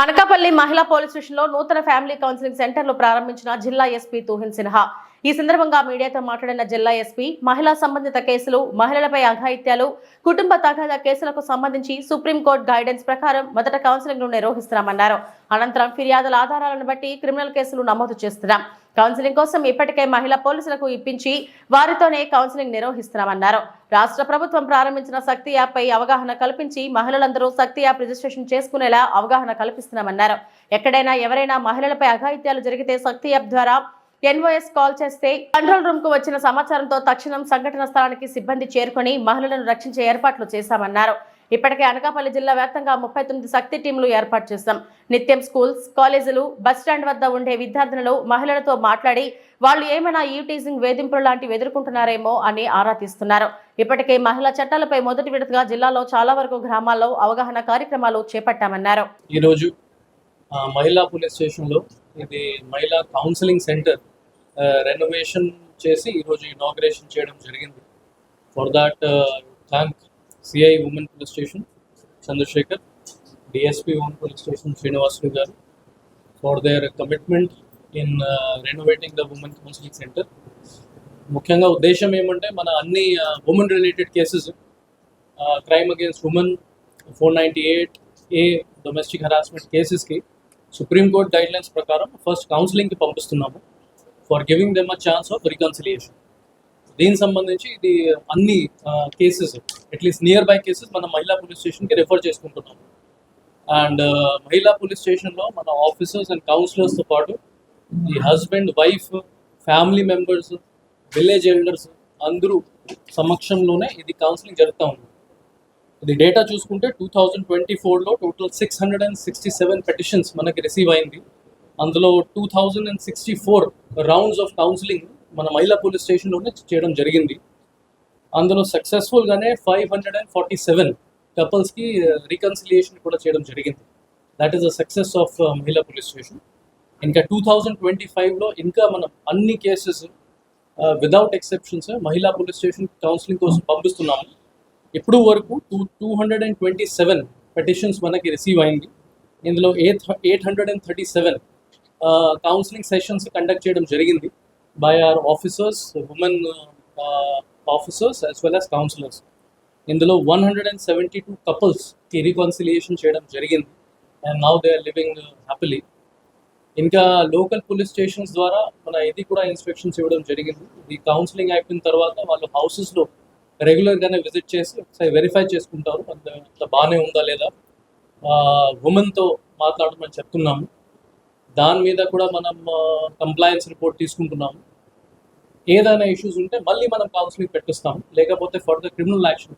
అనకాపల్లి మహిళా పోలీస్ స్టేషన్లో నూతన ఫ్యామిలీ కౌన్సిలింగ్ సెంటర్లు ప్రారంభించిన జిల్లా ఎస్పీ తూహిన్ సిన్హా. ఈ సందర్భంగా మీడియాతో మాట్లాడిన జిల్లా ఎస్పీ మహిళా సంబంధిత కేసులు మహిళలపై అఘాయిత్యాలు కుటుంబ తగాదా కేసులకు సంబంధించి సుప్రీంకోర్టు గైడెన్స్ ప్రకారం మొదట కౌన్సిలింగ్ను నిర్వహిస్తున్నామన్నారు. అనంతరం ఫిర్యాదుల ఆధారాలను బట్టి క్రిమినల్ కేసులు నమోదు చేస్తున్నాం. కౌన్సిలింగ్ కోసం ఇప్పటికే మహిళా పోలీసులకు ఇప్పించి వారితోనే కౌన్సిలింగ్ నిర్వహిస్తున్నామన్నారు. రాష్ట్ర ప్రభుత్వం ప్రారంభించిన శక్తి యాప్ పై అవగాహన కల్పించి మహిళలందరూ శక్తి యాప్ రిజిస్ట్రేషన్ చేసుకునేలా అవగాహన కల్పిస్తున్నామన్నారు. ఎక్కడైనా ఎవరైనా మహిళలపై అఘాయిత్యాలు జరిగితే శక్తి యాప్ ద్వారా ఎన్ఓఎస్ కాల్ చేస్తే కంట్రోల్ రూమ్కు వచ్చిన సమాచారంతో తక్షణం సంఘటన స్థలానికి సిబ్బంది చేరుకొని మహిళలను రక్షించే ఏర్పాట్లు చేశామన్నారు. ఇప్పటికే అనకాపల్లి జిల్లా వ్యాప్తంగా ముప్పై తొమ్మిది శక్తి టీంలు ఏర్పాటు చేశాం. నిత్యం స్కూల్స్ కాలేజీలు బస్ స్టాండ్ వద్ద ఉండే విద్యార్థినులు మహిళలతో మాట్లాడి వాళ్ళు ఏమైనా యూటీజింగ్ వేధింపులు లాంటివి ఎదుర్కొంటున్నారేమో అని ఆరా తీస్తున్నారు. ఇప్పటికే మహిళా చట్టాలపై మొదటి విడతగా జిల్లాలో చాలా వరకు గ్రామాల్లో అవగాహన కార్యక్రమాలు చేపట్టామన్నారు. ఈరోజు మహిళా పోలీస్ స్టేషన్లో ఇది మహిళా కౌన్సిలింగ్ సెంటర్ రెనోవేషన్ చేసి ఈరోజు ఇనాగ్రేషన్ చేయడం జరిగింది. For that thank CI women police station Chandrasekhar DSP women police station Srinivasulu garu. For their commitment in renovating the women counselling centre ముఖ్యంగా ఉద్దేశం ఏమంటే మన అన్ని women related cases crime against women four ninety eight A domestic harassment కేసెస్కి Supreme Court guidelines ప్రకారం first కౌన్సిలింగ్కి పంపిస్తున్నాము. For giving them a chance of reconciliation దీనికి సంబంధించి ఇది అన్ని cases at least near by cases మనం మహిళా పోలీస్ స్టేషన్కి రెఫర్ చేసుకుంటున్నాము. అండ్ మహిళా పోలీస్ స్టేషన్లో మన ఆఫీసర్స్ అండ్ కౌన్సిలర్స్తో పాటు ఈ husband wife family members village elders అందరూ సమక్షంలోనే ఇది కౌన్సిలింగ్ జరుగుతూ ఉంది. ఇది డేటా చూసుకుంటే టూ థౌజండ్ ట్వంటీ ఫోర్లో total six hundred and sixty seven petitions మనకి రిసీవ్ అయింది. అందులో two thousand and sixty four rounds of counselling మన మహిళా పోలీస్ స్టేషన్లోనే చేయడం జరిగింది. అందులో సక్సెస్ఫుల్గానే five hundred and forty seven కపుల్స్కి reconciliation కూడా చేయడం జరిగింది. That is the success of మహిళా పోలీస్ స్టేషన్. ఇంకా టూ థౌజండ్ ట్వంటీ ఫైవ్లో ఇంకా మనం అన్ని కేసెస్ విదౌట్ ఎక్సెప్షన్స్ మహిళా పోలీస్ స్టేషన్ కౌన్సిలింగ్ కోసం పంపిస్తున్నాము. ఇప్పుడు వరకు two two hundred and twenty seven petitions మనకి రిసీవ్ అయింది. ఇందులో eight eight hundred and thirty seven counselling sessions conduct చేయడం జరిగింది by our officers women officers as well as counsellors ఇందులో one hundred and seventy two కపుల్స్కి reconciliation చేయడం జరిగింది and now they are living happily ఇంకా local police stations ద్వారా మన ఇది కూడా ఇన్స్పెక్షన్స్ ఇవ్వడం జరిగింది. ఈ కౌన్సిలింగ్ అయిపోయిన తర్వాత వాళ్ళు హౌసెస్లో రెగ్యులర్గానే విజిట్ చేసి ఒకసారి వెరిఫై చేసుకుంటారు. అంత అంత బాగానే ఉందా లేదా? ఉమెన్తో మాట్లాడమని చెప్తున్నాము. దాని మీద కూడా మనం కంప్లయన్స్ రిపోర్ట్ తీసుకుంటున్నాము. ఏదైనా ఇష్యూస్ ఉంటే మళ్ళీ మనం కౌన్సిలింగ్ పెట్టిస్తాం. లేకపోతే ఫర్దర్ క్రిమినల్ యాక్షన్